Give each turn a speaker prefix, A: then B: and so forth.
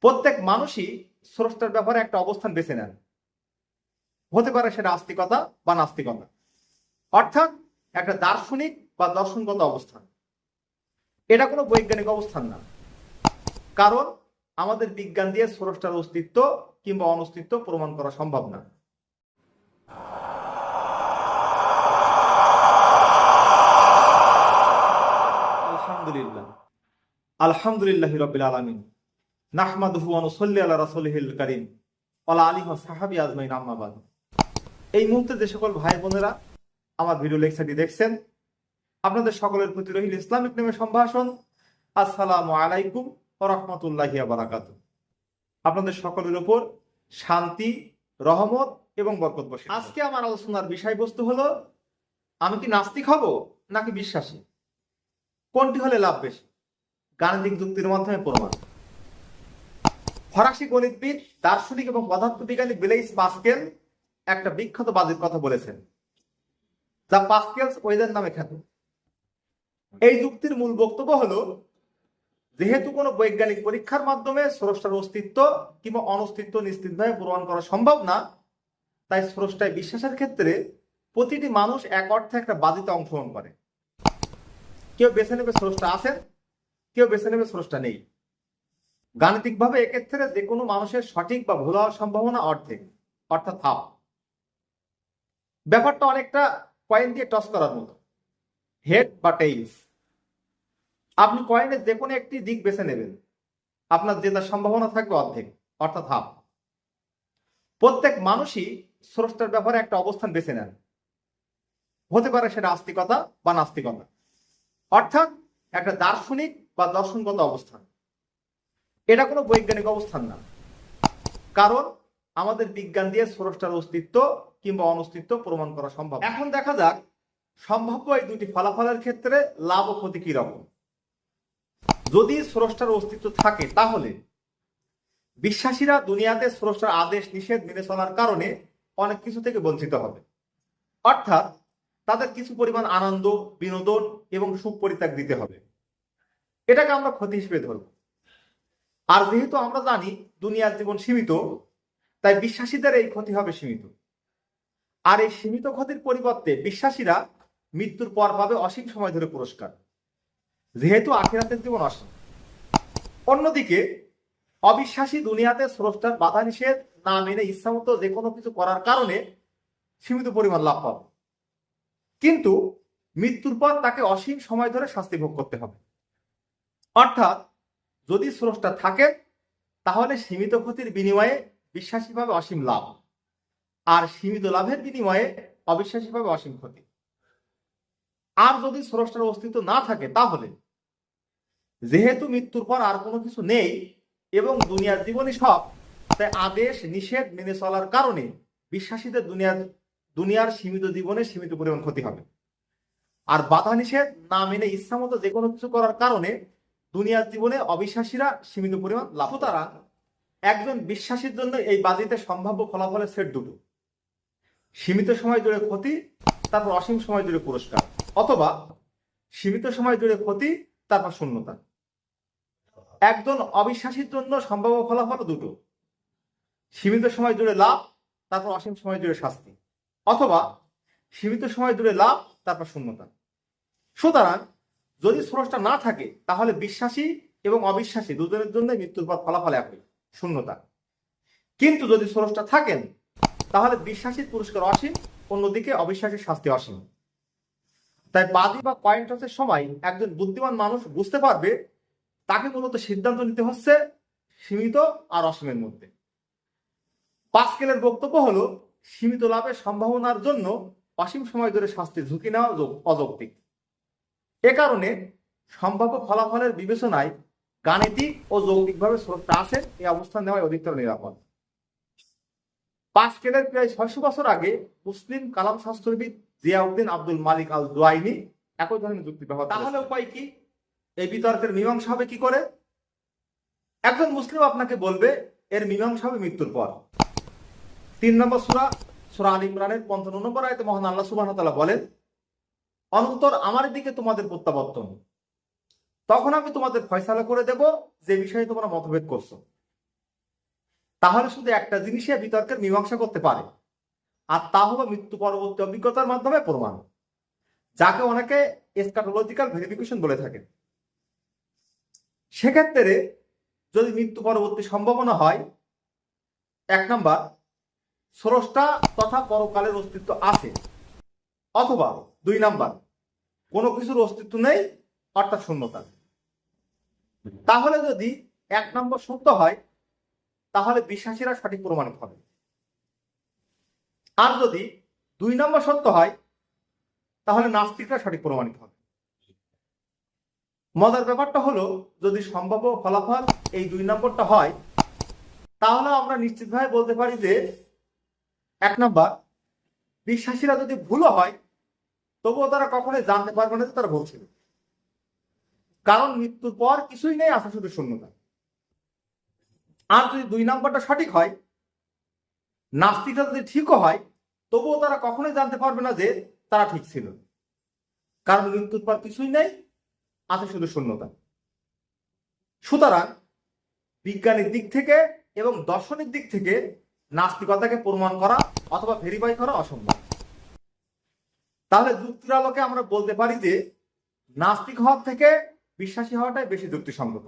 A: প্রত্যেক মানুষই স্রষ্টার ব্যাপারে একটা অবস্থান বেছে নেন। হতে পারে সেটা আস্তিকতা বা নাস্তিকতা। অর্থাৎ একটা দার্শনিক বা দর্শনগত অবস্থান। এটা কোনো বৈজ্ঞানিক অবস্থান না। কারণ আমাদের বিজ্ঞান দিয়ে স্রষ্টার অস্তিত্ব কিংবা অনস্তিত্ব প্রমাণ করা সম্ভব না। আলহামদুলিল্লাহ। আলহামদুলিল্লাহ রবিল আলমিন। সাহাবি এই মুহূর্তে যে সকল ভাই বোনেরা আমার দেখছেন, আপনাদের সকলের প্রতি রহিল ইসলামিক নামে সম্ভাষণ। আসসালামু আলাইকুম ও রহমতুল্লাহ বারাকাত। আপনাদের সকলের উপর শান্তি, রহমত এবং বরকত বসে আজকে আমার আলোচনার বিষয়বস্তু হলো, আমি কি নাস্তিক হব নাকি বিশ্বাসী? কোনটি হলে লাভ বেশি? গাণিতিক যুক্তির মাধ্যমে প্রমাণ। ফরাসি গণিতবিদ, দার্শনিক এবং পদার্থবিজ্ঞানী ব্লেইস পাস্কেল একটা বিখ্যাত বাদের কথা বলেছেন, যা পাস্কেলস ওয়েদার নামে খ্যাত। এই যুক্তির মূল বক্তব্য হলো, যেহেতু কোনো বৈজ্ঞানিক পরীক্ষার মাধ্যমে স্রষ্টার অস্তিত্ব কিংবা অনস্তিত্ব নিশ্চিতভাবে প্রমাণ করা সম্ভব না, তাই স্রষ্টায় বিশ্বাসের ক্ষেত্রে প্রতিটি মানুষ এক অর্থে একটা বাদিতে অংশগ্রহণ করে। কেউ বেছে নেবে স্রষ্টা আছেন, কেউ বেছে নেবে স্রষ্টা নেই। গাণিতিকভাবে এক্ষেত্রে যে কোনো মানুষের সঠিক বা ভুল হওয়ার সম্ভাবনা অর্ধেক, অর্থাৎ হাফ ব্যাপারটা অনেকটা কয়েন দিয়ে টস করার মতো। হেড বা টেইলস আপনি কয়েনের যে কোনো একটি দিক বেছে নেবেন। আপনার জেতার সম্ভাবনা থাকবে অর্ধেক, অর্থাৎ হাফ প্রত্যেক মানুষই স্রষ্টার ব্যাপারে একটা অবস্থান বেছে নেন। হতে পারে সেটা আস্তিকতা বা নাস্তিকতা। অর্থাৎ একটা দার্শনিক বা দর্শনগত অবস্থান। এটা কোনো বৈজ্ঞানিক অবস্থান না। কারণ আমাদের বিজ্ঞান দিয়ে স্রষ্টার অস্তিত্ব কিংবা অনস্তিত্ব প্রমাণ করা সম্ভব এখন দেখা যাক, সম্ভাব্য এই দুটি ফলাফলের ক্ষেত্রে লাভ ও ক্ষতি কি রকম। যদি স্রষ্টার অস্তিত্ব থাকে, তাহলে বিশ্বাসীরা দুনিয়াতে স্রষ্টার আদেশ, নিষেধ মেনে চলার কারণে অনেক কিছু থেকে বঞ্চিত হবে। অর্থাৎ তাদের কিছু পরিমাণ আনন্দ, বিনোদন এবং সুখ পরিত্যাগ দিতে হবে। এটাকে আমরা ক্ষতি হিসেবে ধরব। আর যেহেতু আমরা জানি দুনিয়ার জীবন সীমিত, তাই বিশ্বাসীদের এই ক্ষতি হবে সীমিত। আর এই সীমিত ক্ষতির পরিবর্তে বিশ্বাসীরা মৃত্যুর পর পাবে অসীম সময় ধরে পুরস্কার। যেহেতু আখিরাতের জীবন অসীম। অন্যদিকে, অবিশ্বাসী দুনিয়াতে স্রষ্টার বাধা নিষেধ না মেনে ইচ্ছামতো যে কোনো কিছু করার কারণে সীমিত পরিমাণ লাভ পাবে। কিন্তু মৃত্যুর পর তাকে অসীম সময় ধরে শাস্তি ভোগ করতে হবে। অর্থাৎ যদি স্রষ্টা থাকে, তাহলে সীমিত ক্ষতির বিনিময়ে বিশ্বাসী পাবে অসীম লাভ। আর সীমিত লাভের বিনিময়ে অবিশ্বাসী পাবে অসীম ক্ষতি। আর যদি স্রষ্টার অস্তিত্ব না থাকে, তাহলে? যেহেতু মৃত্যুর পর আর কোনো কিছু নেই, এবং দুনিয়ার জীবনই সব, তাই আদেশ, নিষেধ মেনে চলার কারণে বিশ্বাসীদের দুনিয়ার দুনিয়ার সীমিত জীবনে সীমিত পরিমাণ ক্ষতি হবে। আর বাধা নিষেধ না মেনে ইচ্ছা মতো যে কোনো কিছু করার কারণে দুনিয়ার জীবনে অবিশ্বাসীরা সীমিত পরিমাণ লাভ তারা একজন বিশ্বাসীর জন্য এই বাজিতে সম্ভাব্য ফলাফলের সেট দুটো। সীমিত সময় জুড়ে ক্ষতি তারপর অসীম সময় জুড়ে পুরস্কার অথবা সীমিত সময় জুড়ে ক্ষতি তারপর শূন্যতা। একজন অবিশ্বাসীর জন্য সম্ভাব্য ফলাফল দুটো। সীমিত সময় জুড়ে লাভ তারপর অসীম সময় জুড়ে শাস্তি অথবা সীমিত সময় জুড়ে লাভ তারপর শূন্যতা। সুতরাং যদি স্রষ্টা না থাকে, তাহলে বিশ্বাসী এবং অবিশ্বাসী দুজনের জন্য মৃত্যুর পর ফলাফল একই, শূন্যতা। কিন্তু যদি স্রষ্টা থাকেন, তাহলে বিশ্বাসীর পুরস্কার অসীম, অন্যদিকে অবিশ্বাসীর শাস্তি অসীম। তাই বাদী বা কয়েন টসের সময় একজন বুদ্ধিমান মানুষ বুঝতে পারবে, তাকে মূলত সিদ্ধান্ত নিতে হচ্ছে সীমিত আর অসীমের মধ্যে। পাস্কেলের বক্তব্য হলো, সীমিত লাভের সম্ভাবনার জন্য অসীম সময় ধরে শাস্তির ঝুঁকি নেওয়া অযৌক্তিক। এ কারণে সম্ভাব্য ফলাফলের বিবেচনায় গাণিতিক ও যৌক্তিকভাবে স্রষ্টা আছেন এই অবস্থান নেওয়াই অধিকতর নিরাপদ। পাস্কেলের প্রায় ছয়শো বছর আগে মুসলিম কালাম শাস্ত্রবিদ জিয়াউদ্দিন আব্দুল মালিক আল দোয়াইনি একই ধরনের যুক্তি ব্যবহার তাহলে উপায় কি? এই বিতর্কের মীমাংসা হবে কি করে? একজন মুসলিম আপনাকে বলবে এর মীমাংসা হবে মৃত্যুর পর। তিন নম্বর সুরা সুরা আল ইমরানের পঞ্চান্ন নম্বর আয়তে মহান আল্লাহ সুবাহ বলেন অনন্তর আমার দিকে তোমাদের প্রত্যাবর্তন। তখন আমি তোমাদের ফয়সালা করে দেব, যে বিষয়ে তোমরা মতভেদ করছ। তাহলে শুধু একটা জিনিসে বিতর্কের মীমাংসা করতে পারে, আর তা হবে মৃত্যু পরবর্তী অভিজ্ঞতার মাধ্যমে প্রমাণ, যাকে অনেকে এসকাটোলজিক্যাল ভেরিফিকেশন বলে থাকেন। সেক্ষেত্রে যদি মৃত্যু পরবর্তী সম্ভাবনা হয়, এক নাম্বার, স্রষ্টা তথা পরকালের অস্তিত্ব আছে। অথবা দুই নাম্বার, কোনো কিছুর অস্তিত্ব নেই, অর্থাৎ শূন্যতা তাহলে যদি এক নম্বর সত্য হয়, তাহলে বিশ্বাসীরা সঠিক প্রমাণিত হবে। আর যদি দুই নম্বর সত্য হয়, তাহলে নাস্তিকরা সঠিক প্রমাণিত হবে। মজার ব্যাপারটা হলো, যদি সম্ভাব্য ফলাফল এই দুই নম্বরটা হয়, তাহলে আমরা নিশ্চিতভাবে বলতে পারি যে, এক নম্বর, বিশ্বাসীরা যদি ভুলও হয় তবুও তারা কখনোই জানতে পারবে না যে তারা ভুল ছিল কারণ মৃত্যুর পর কিছুই নেই আসা শুধু শূন্যতা। আর যদি দুই নাম্বারটা সঠিক হয় নাস্তিকরা যদি ঠিকও হয়, তবুও তারা কখনোই জানতে পারবে না যে তারা ঠিক ছিল। কারণ মৃত্যুর পর কিছুই নেই আছে শুধু শূন্যতা। সুতরাং বিজ্ঞানের দিক থেকে এবং দর্শনিক দিক থেকে নাস্তিকতাকে প্রমাণ করা অথবা ভেরিফাই করা অসম্ভব। তাহলে যুক্তির আলোকে আমরা বলতে পারি যে নাস্তিক হওয়ার থেকে বিশ্বাসী হওয়াটাই বেশি যুক্তিসঙ্গত।